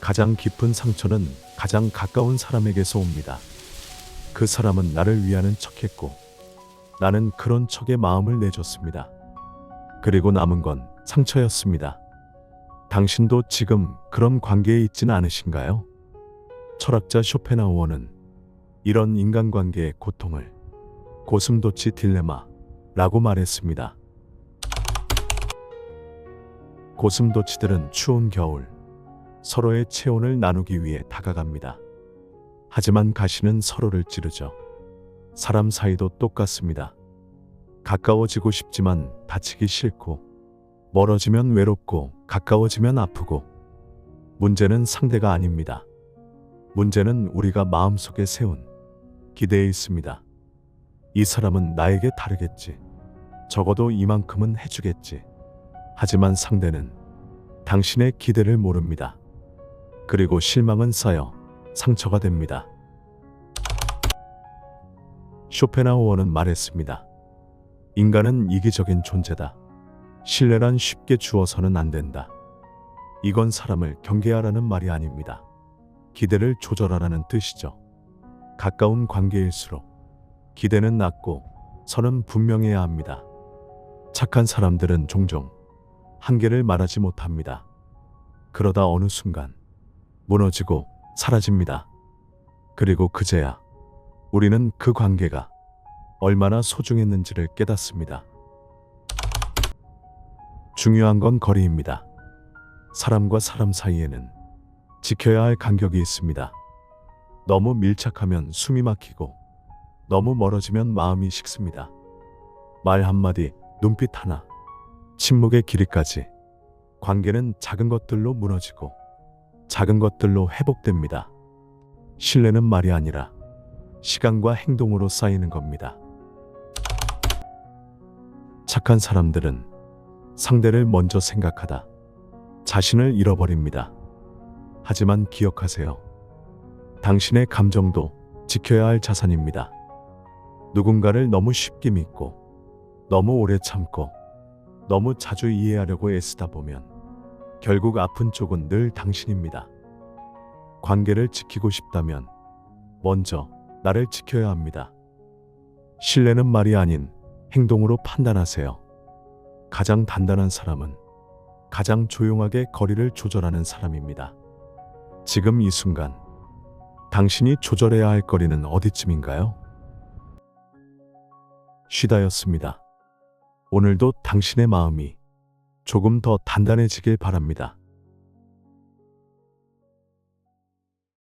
가장 깊은 상처는 가장 가까운 사람에게서 옵니다. 그 사람은 나를 위하는 척 했고 나는 그런 척의 마음을 내줬습니다. 그리고 남은 건 상처였습니다. 당신도 지금 그런 관계에 있지는 않으신가요? 철학자 쇼펜하우어는 이런 인간관계의 고통을 고슴도치 딜레마라고 말했습니다. 고슴도치들은 추운 겨울 서로의 체온을 나누기 위해 다가갑니다. 하지만 가시는 서로를 찌르죠. 사람 사이도 똑같습니다. 가까워지고 싶지만 다치기 싫고 멀어지면 외롭고 가까워지면 아프고 문제는 상대가 아닙니다. 문제는 우리가 마음속에 세운 기대에 있습니다. 이 사람은 나에게 다르겠지. 적어도 이만큼은 해주겠지. 하지만 상대는 당신의 기대를 모릅니다. 그리고 실망은 쌓여 상처가 됩니다. 쇼펜하우어는 말했습니다. 인간은 이기적인 존재다. 신뢰란 쉽게 주어서는 안 된다. 이건 사람을 경계하라는 말이 아닙니다. 기대를 조절하라는 뜻이죠. 가까운 관계일수록 기대는 낮고 선은 분명해야 합니다. 착한 사람들은 종종 한계를 말하지 못합니다. 그러다 어느 순간 무너지고 사라집니다. 그리고 그제야 우리는 그 관계가 얼마나 소중했는지를 깨닫습니다. 중요한 건 거리입니다. 사람과 사람 사이에는 지켜야 할 간격이 있습니다. 너무 밀착하면 숨이 막히고 너무 멀어지면 마음이 식습니다. 말 한마디, 눈빛 하나, 침묵의 길이까지 관계는 작은 것들로 무너지고 작은 것들로 회복됩니다. 신뢰는 말이 아니라 시간과 행동으로 쌓이는 겁니다. 착한 사람들은 상대를 먼저 생각하다 자신을 잃어버립니다. 하지만 기억하세요. 당신의 감정도 지켜야 할 자산입니다. 누군가를 너무 쉽게 믿고 너무 오래 참고 너무 자주 이해하려고 애쓰다 보면 결국 아픈 쪽은 늘 당신입니다. 관계를 지키고 싶다면 먼저 나를 지켜야 합니다. 신뢰는 말이 아닌 행동으로 판단하세요. 가장 단단한 사람은 가장 조용하게 거리를 조절하는 사람입니다. 지금 이 순간 당신이 조절해야 할 거리는 어디쯤인가요? 쉬다였습니다. 오늘도 당신의 마음이 조금 더 단단해지길 바랍니다.